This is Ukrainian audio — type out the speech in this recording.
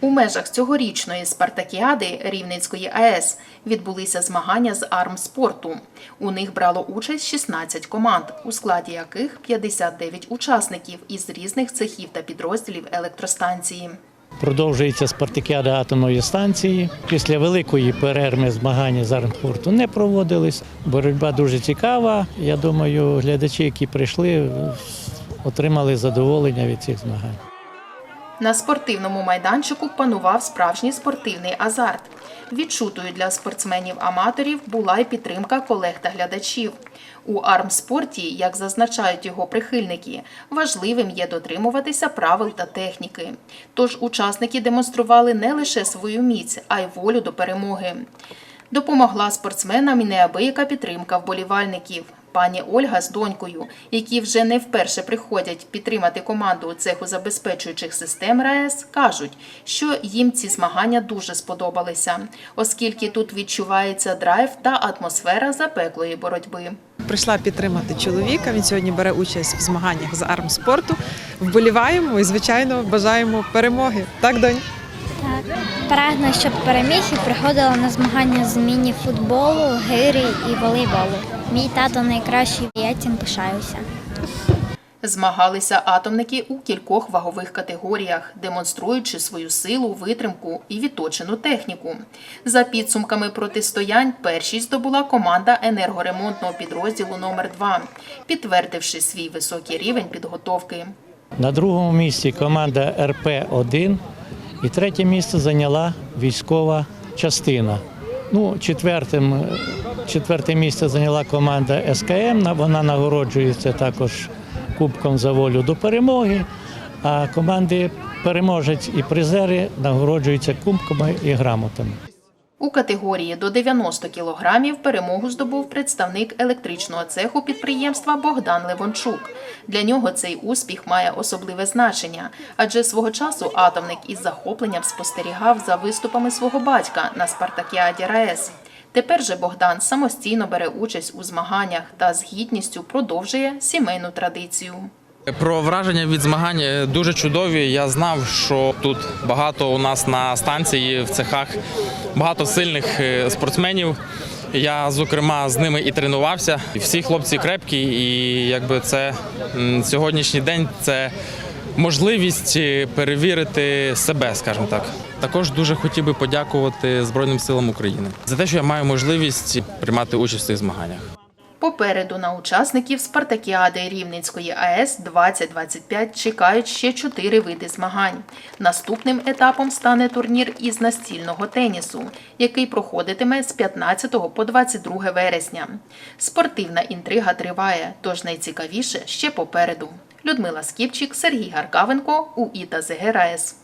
У межах цьогорічної спартакіади Рівненської АЕС відбулися змагання з армспорту. У них брало участь 16 команд, у складі яких 59 учасників із різних цехів та підрозділів електростанції. Продовжується спартакіада атомної станції. Після великої перерви змагання з армспорту не проводились. Боротьба дуже цікава. Я думаю, глядачі, які прийшли, отримали задоволення від цих змагань. На спортивному майданчику панував справжній спортивний азарт. Відчутою для спортсменів-аматорів була й підтримка колег та глядачів. У армспорті, як зазначають його прихильники, важливим є дотримуватися правил та техніки. Тож учасники демонстрували не лише свою міць, а й волю до перемоги. Допомогла спортсменам і неабияка підтримка вболівальників. Пані Ольга з донькою, які вже не вперше приходять підтримати команду цеху забезпечуючих систем РАЕС, кажуть, що їм ці змагання дуже сподобалися, оскільки тут відчувається драйв та атмосфера запеклої боротьби. Прийшла підтримати чоловіка. Він сьогодні бере участь в змаганнях з армспорту. Вболіваємо і, звичайно, бажаємо перемоги. Так, донь? Так, прагну, щоб переміг і приходила на змагання з міні-футболу, гирі і волейболу. Мій тато найкращий, я цим пишаюся. Змагалися атомники у кількох вагових категоріях, демонструючи свою силу, витримку і відточену техніку. За підсумками протистоянь, першість здобула команда енергоремонтного підрозділу номер 2 підтвердивши свій високий рівень підготовки. На другому місці команда РП-1 і третє місце зайняла військова частина. Ну, четвертим, е, четверте місце зайняла команда СКМ. Вона нагороджується також Кубком за волю до перемоги. А команди переможець і призери нагороджуються кубками і грамотами. У категорії до 90 кілограмів перемогу здобув представник електричного цеху підприємства Богдан Левончук. Для нього цей успіх має особливе значення, адже свого часу атомник із захопленням спостерігав за виступами свого батька на спартакіаді РаЕС. Тепер же Богдан самостійно бере участь у змаганнях та з гідністю продовжує сімейну традицію. Про враження від змагань дуже чудові. Я знав, що тут багато у нас на станції в цехах багато сильних е, спортсменів. Я, зокрема, з ними і тренувався. Всі хлопці крепкі, і якби це сьогоднішній день це можливість е, перевірити себе, скажімо так. Також дуже хотів би подякувати Збройним силам України за те, що я маю можливість приймати участь в цих змаганнях. Попереду на учасників Спартакіади Рівненської АЕС 2025 чекають ще чотири види змагань. Наступним етапом стане турнір із настільного тенісу, який проходитиме з 15 по 22 вересня. Спортивна інтрига триває, тож найцікавіше ще попереду. Людмила Скіпчик, Сергій Гаркавенко, УІТА ЗГРАЕС.